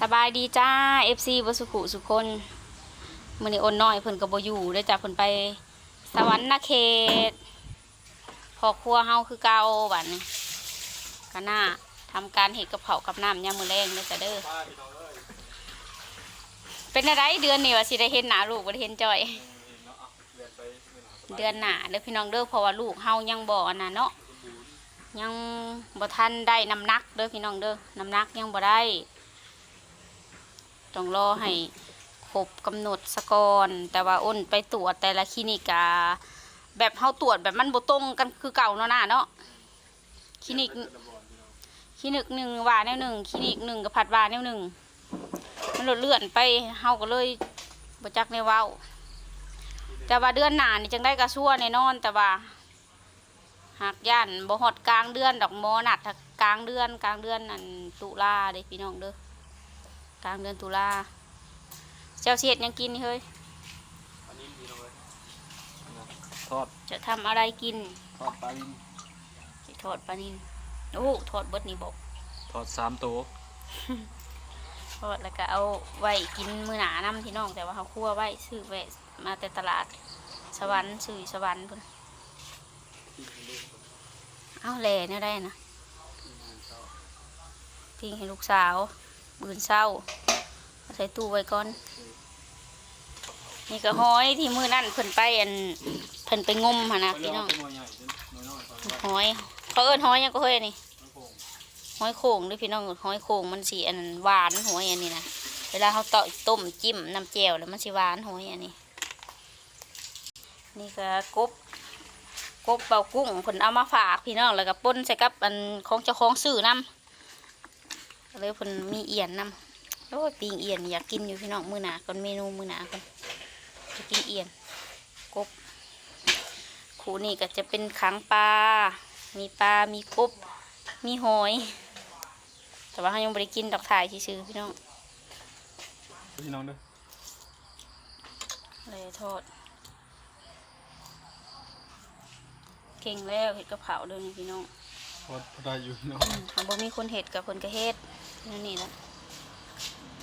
สบายดีจ้า FC บสุขุสุคนมือนี้อนน้อยเพิ่นก็บ่อยู่เด้จ้ะเพิ่นไปสวรรค์นาเขตพอครัวเฮาคือเก่าบัดนี้ก็น่าทำการเฮ็ดกับเผากับน้ำยามมือแรงเด้อจ้ะเด้อเป็นอะไรเดือนนี้ว่าสิได้เห็นหน้าลูกบ่ได้เห็นจ้อย เดือนหน้าเด้อพี่น้องเด้อเพราะว่าลูกเฮายังบ่อันน่ะเนาะยังบ่ทันได้น้ำหนักเด้อพี่น้องเด้อน้ำหนักยังบ่ได้ ต้องรอให้ครบกำหนดสกอนแต่ว่าอ้นไปตรวจแต่ละคลินิกาแบบเฮาตรวจแบบมันบ่ตรงกันคือเก่าเนาะน่ะเนาะคลินิกคลินิกหนึ่งว่าแนวหนึ่งคลินิกหนึ่งกับผัดว่าแนวหนึ่งมันลดเลื่อนไปเฮาก็เลยบ่จักแนวเว้าแต่ว่าเดือนหน้านี่จังได้กระชั่วแน่นอน แต่ว่าหากย่านบ่ฮอดกลางเดือนดอกมอนัดกลางเดือนกลางเดือนนั่นตุลาเด้พี่น้องเด้อ กลางเดือนตุลาเจ้าสิเฮ็ดหยังกินนี่เฮ้ยอันนี้ดีเลยทอดจะทำอะไรกินทอดปลาลินสิทอดปลานิลโอ้ทอดเบิดนี่บอกทอดสามตัวทอดแล้วก็เอาไว้กินมื้อหนานํพี่น้องแต่ว่าเขาคั่วไว้ซื้อไว้มาแต่ตลาดสวรรค์ซื้ออยู่สวรรค์พุ่นเอาแหล่เนี่ยได้นะทิ้งให้ลูกสาว บืนเศร้าใส่ตู้ไว้ก่อน นี่ก็ห้อยที่มือนั่นเพิ่นไปอันเพิ่นไปงมหนนะพี่น้องห้อยเขาเอิ้นห้อยยังก็เฮ้ยนี่น้อยโป่งห้งด้วยพี่น้องห้อยโข่งมันสีอันหวานห้อยอันนี้นะเวลาเขาต่อต้มจิ้มน้ำแจ่วแล้วมันสีหวานห้อยอันนี้ นี่ก็กบกบเบากุ้งผลเอามาฝากพี่น้องแล้วก็ป่นใส่กับอันของเจ้าของซื้อน้ำ เลยผลมีเอียนน้ำโอ้ยปิงเอียนอยากกินอยู่พี่น้องมือหนาก่อนเมนูมือหนาก่อนจะกินเอียนกบขูนี่ก็จะเป็นขังปลา มีปลา มีกบ มีหอย แต่ว่าเขายังไม่ได้กินดอกถ่ายซื่อๆพี่น้อง พี่น้องเด้อเลยโทษเก่งแล้วเห็ดกระเพราเดินพี่น้องทอดได้อยู่พี่น้องอืมเขาบ่มีคนเห็ดกับคนกระเฮ็ด นั่นนี่แหละ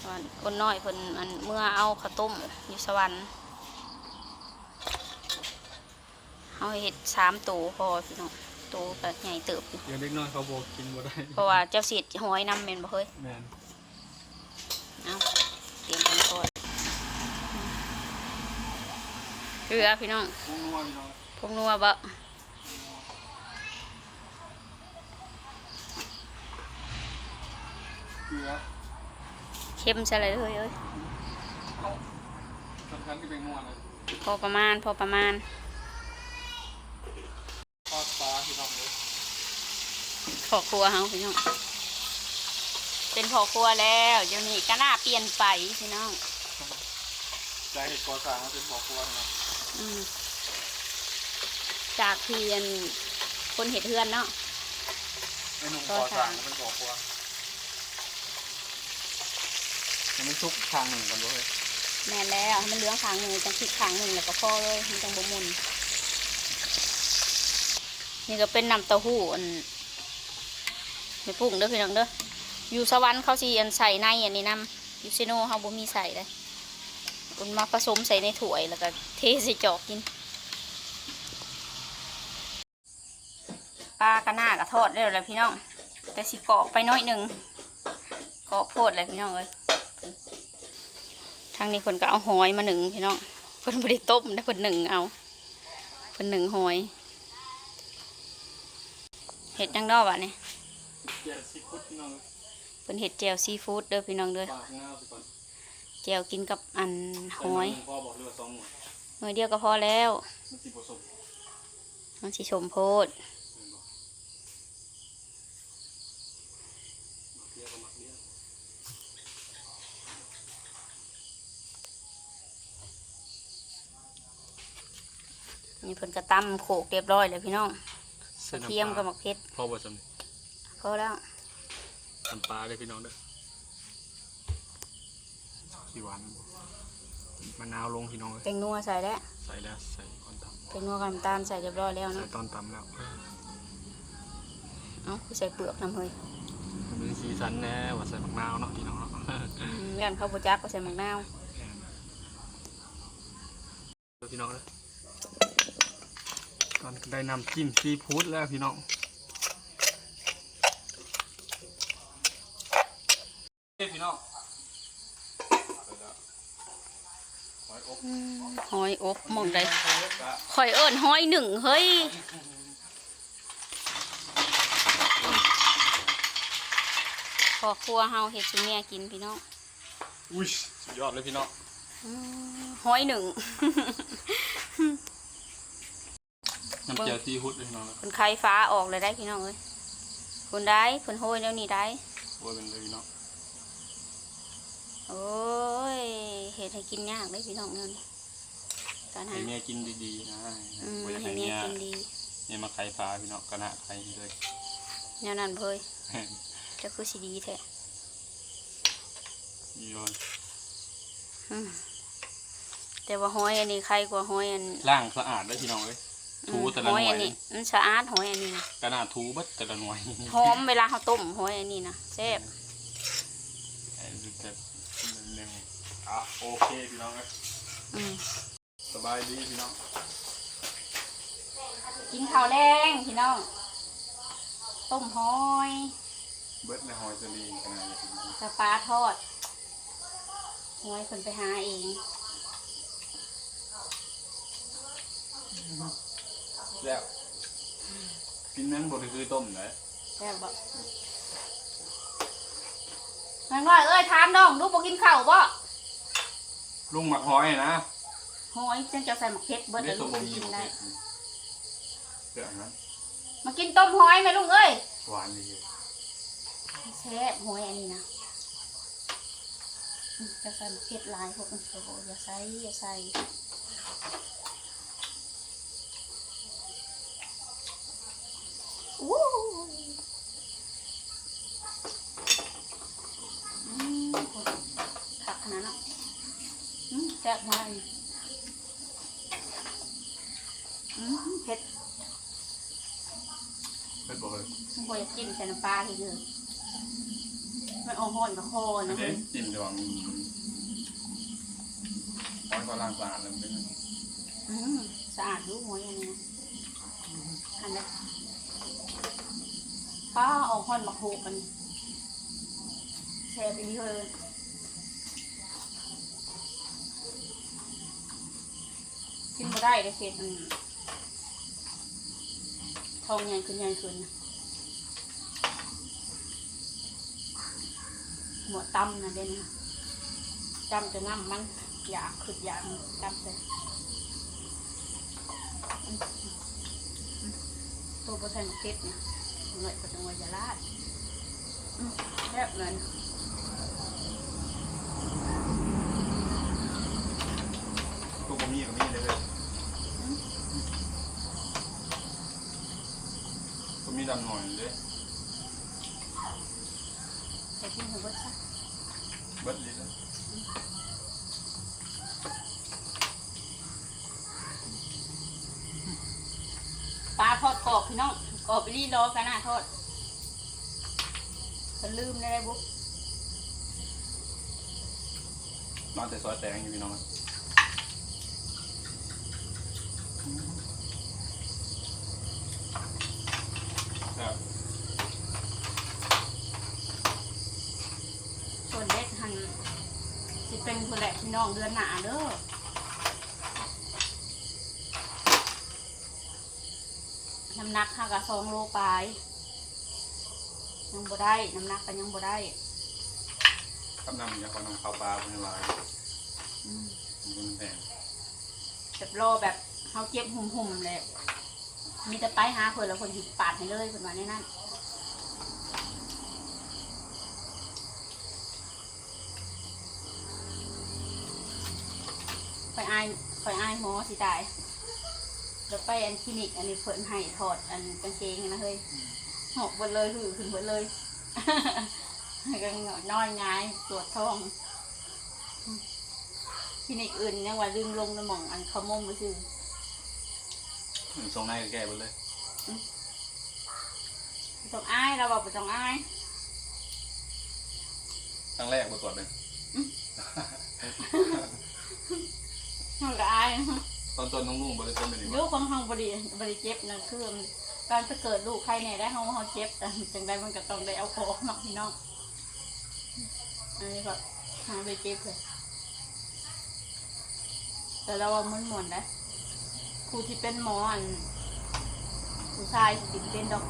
วันคนน้อยคนอันเมื่อเอาข้าวต้มอยู่สวรรค์เขาเห็ดสามตัวพอพี่น้องตัวก็ใหญ่เติบอยู่เดี๋ยวเด็กน้อยเขาบอกกินบ่ได้เพราะว่าเจ้าเสียดหอยนำเมนบ่เฮ้ยแมนเอาเตรียมกันก่อนเกลือพี่น้องพวกนัวพี่น้องพงนัวบ เกลือเค็มใช่เลยเฮ้ยเอ้ยสำคัญที่เป็นนัวเลยพอประมาณ พอประมาณทอดปลาพี่น้องเลยพอครัวเฮาพี่น้อง เป็นพอครัวแล้วเดี๋ยวนี้ก็น่าเปลี่ยนไปพี่น้องใจเห็ดกอสร้างมาเป็นบ่อครัวนะอืมจากเพียนคนเห็ดเฮือนเนาะไอ้หนุ่มกอสร้างมาเป็นบ่อครัว มันไม่ทุกทางหนึ่งกันด้วยแม่นแล้วให้มันเหลื้องขางหนึ่งจังพริกขางหนึ่งแล้วก็พอเลยมันจังบมุนนี่ก็เป็นน้ำเต้าหู้อันไม่ปรุงเด้อพี่น้องเด้ออยู่สวรรค์เขาสิอันใส่ในอันนี้น้ำยูซิโน่เขาบ่มีใส่เลยคุณมาผสมใส่ในถ้วยแล้วก็เทใส่จอกกินปลากระนากระทอดได้แล้วพี่น้องแต่สิกรอบไปน้อยหนึ่งกรอบโพดเลยพี่น้องเอ้ย ทางนี้คนก็เอาหอยมาหนึ่งพี่น้องคนบริต้มได้คนหนึ่งเอาคนหนึ่งหอยเห็ดยังดอกวะเนี่ยเกลือซีฟู้ดพี่น้องเป็นเห็ดแจวซีฟู้ดเด้อพี่น้องเด้อปลาข้างหน้าสิก่อนแจวกินกับอันหอยเลยว่องหน่วยเดียวก็พอแล้วมันสิผสมมันสิชมโพด เกลือกับหมักเลี้ยง นี่เพิ่นกระตั้มโขกเรียบร้อยเลยพี่น้องกระเทียมกับหมักเพชรพ่อบอกสมพอแล้วน้ำปลาเลยพี่น้องเด้อสีหวานมะนาวลงพี่น้องเลยเป็นนัวใส่แล้วใส่แล้วใส่ตอนตำเป็นนัวกับน้ำตาลใส่เรียบร้อยแล้วใส่เนาะตอนตำแล้วเอ้าคือใส่เปลือกน้ำเฮ้ยมันสีสันแน่ว่าใส่มะนาวเนาะพี่น้องเนาะยันเขาบ่จักก็ใส่หมักนาวเดี๋ยวพี่น้องเลย ตอนได้นำจิ้มซีฟู้ดแล้วพี่น้องเฮ้ยพี่น้องหอยอบหอยอบหมองใดข่อยเอิ้นหอยหนึ่งเฮ้ยพอครัวเฮาเฮ็ดซุเมียกินพี่น้องอุ้ยสุดยอดเลยพี่น้องอืมหอยหนึ่ง น้ำเจียวซีฟู้ดเลยพี่น้องนะคนไข้ฟ้าออกเลยได้พี่น้องเอ้ยคนได้คนโหยแล้วนี่ได้โอ้ยเป็นเลยพี่น้องโอ้ยเฮ็ดให้กินยากเลยพี่น้องเนี่ยการหาให้เมียกินดีๆนะอืมบ่อยากให้ให้เมีเมียยกินดีเนี่ยมาไข่ฟ้าพี่น้องกระนะไข่เลยแนวนั้นเพยจะคือสิดีแท้นี่เลยอืมแต่ว่าหอยอันนี้ใครกว่าหอยอันล่างสะอาดเลยพี่น้องเลยอื ถูมแต่ละหหอน่ยวยอันนี้มันสะอาดหอยอันนี้นะกระนาถูเบัดแต่ละหน่วยหอมเวลาเขาต้มหอยอันนี้นะแซ่บไอ้ดูแต่เร็วอะโอเคพี่น้องเลยอืมสบายดีพี่น้องกินข้าวแรงพี่น้องต้มหอยเบิดในหอยสลีขนาดนี้กระปลาทอดหอยคนไปหาเอง แล้วกินนั้นบดคือต้มเลยแซ่บบ่แม่งว่าเอ้ยถามน้องลูกบ่กินข้าวบ่ลุงหมักหอยนะหอยจังจะใส่หมกเพชรเบิดแล้วตัลูวกบ่สิมีกินหมักได้เผ็ดเดี๋ยวนะมากินต้มหอยไหมลุงเอ้ยหวานดีแซ่บหอยอันนี้นะอืมจะใส่หมกเพชรหลายพวกมันโอ้โหอย่าใส่อย่าใส่อู้อืม ผักขนาดนั้นอืมแซ่บมากอันนี้อืมเผ็ดเผ็ดบ่เลยมันบ่อยากกินใส่น้ำปลาทีเดียวมันอ่อนห่อนกับคออันนะนี้จิ้มดองหอยก็ล้างสะอาดเลยมันเป็นยังไงอืมสะอาดรู้หอยอันนี้นะอันนี้ ป้าเออกห่อนมาโขกมันแช่ไปนี่เลยกินบ่ได้เลยเผ็ดอืมทองใหญ่ขึ้นใหญ่ขึ้นหมวดตำนะเด่นนะจำจะน้ำมันอยากขึ้นอยากจำเลยตัวประชันเพชรเนี่ย หน่วยประจังหวัดยะลาดอืมแบบนั้นตัวบะมีกับมีเลยเลยตัวมีดำหน่อยเลยใส่กินหัวบดซะเบิดเลยเลย ปลาทอดกรอบพี่น้องกรอบ ไปรีรอกันนะทอดฉันลืมได้ได้บุ๊กมาแต่ซอยแตงอยู่พี่น้องครับส่วนเด็กหันสิเป็นคนแหละพี่น้องเดือนหนาเด้อน้ำ หนักห้ากับสองโลปลายยังบ่ได้น้ำหนักกันยังบ่ได้กับน้ำยาขอนำข้าวปลาเป็นลายอืมมันแพงแบบรอแบบเขาเจ็บหุ่มๆเลยมีแต่ไปหาเพื่อนแล้วคนหิปาดให้เลยคนว่าในนั้นไปอายไปอายหมอสิตาย แล้วไปอันคลินิก อันนี้เพิ่นให้ถอดอันกางเกงนะเฮ้ยหกหมดเลยหือขึ้นหมดเลยก็น้อยง่ายตรวจท้องคลินิกอื่นยังว่าลืมลงในหม่องอันเขามงไปซื้อทรงในก็แก้ไปเลยบ่ต้องอายเราบอกบ่ต้องอายครั้งแรกมาตรวจเลยอมันก็อาย ตอนต้นน้องลุงบริเวณเป็นยังไงลูกของเฮาบ่ได้บ่ได้เจ็บนั่นคือการจะเกิดลูกใครเนี่ยได้เฮาเฮาเจ็บแต่จังไดมันก็ต้องได้เอาของเนาะพี่น้องอันนี้ก็หาไปเจ็บเลยแต่เราว่ามันหมวนะครูที่เป็นหมออันผู้ชายสิดเป็นดอก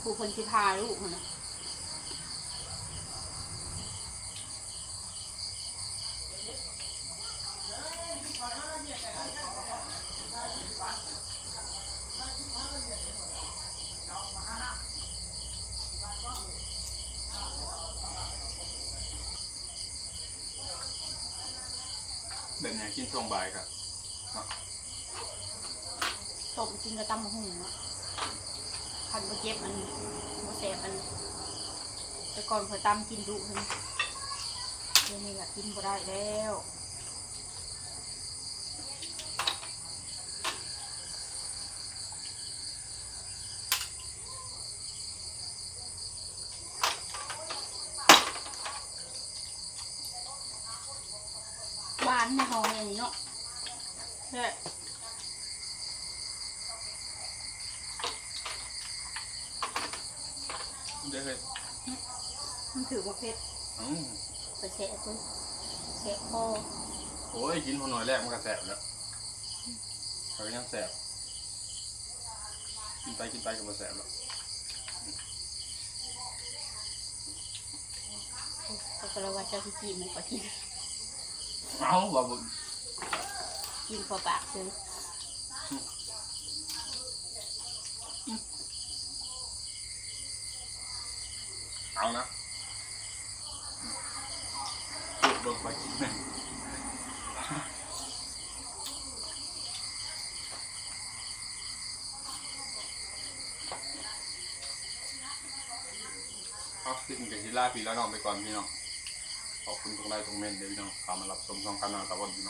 ครูคนที่พาลูกนะ เป็นยังกินช่วงบ่ายครับต้มกินกระตำมะหุ่งเนาะคันบ่เจ็บมันบ่แสบมัน แต่ก่อนเคยตำกินดุมันเดี๋ยวนี้แหละกินบ่ได้แล้วานในหอมอย่างนี้เนาะแค่เด้อเลยมันถือว่าเผ็ดอืมไปแฉะตัวแฉะคอโอ้ยกินพอหน่อยแรกมันก็แสบแล้วเขาก็ยังแสบกินไปกินไปก็บ่แสบแล้วก็กระว่าเจ้าที่จีนมันก็กิน เอาบ่บ่กินพอปากซื้อเอานะพูดเบิกไปกินแม่งเอาคลิปนี้กับทีลาพี่แล้วน้องไปก่อนพี่น้อง ขอบคุณทุกไลค์ทุกเมนต์เดี๋ยวพี่น้องตามมารับชมช่องกันนะตะวันพี่น้อง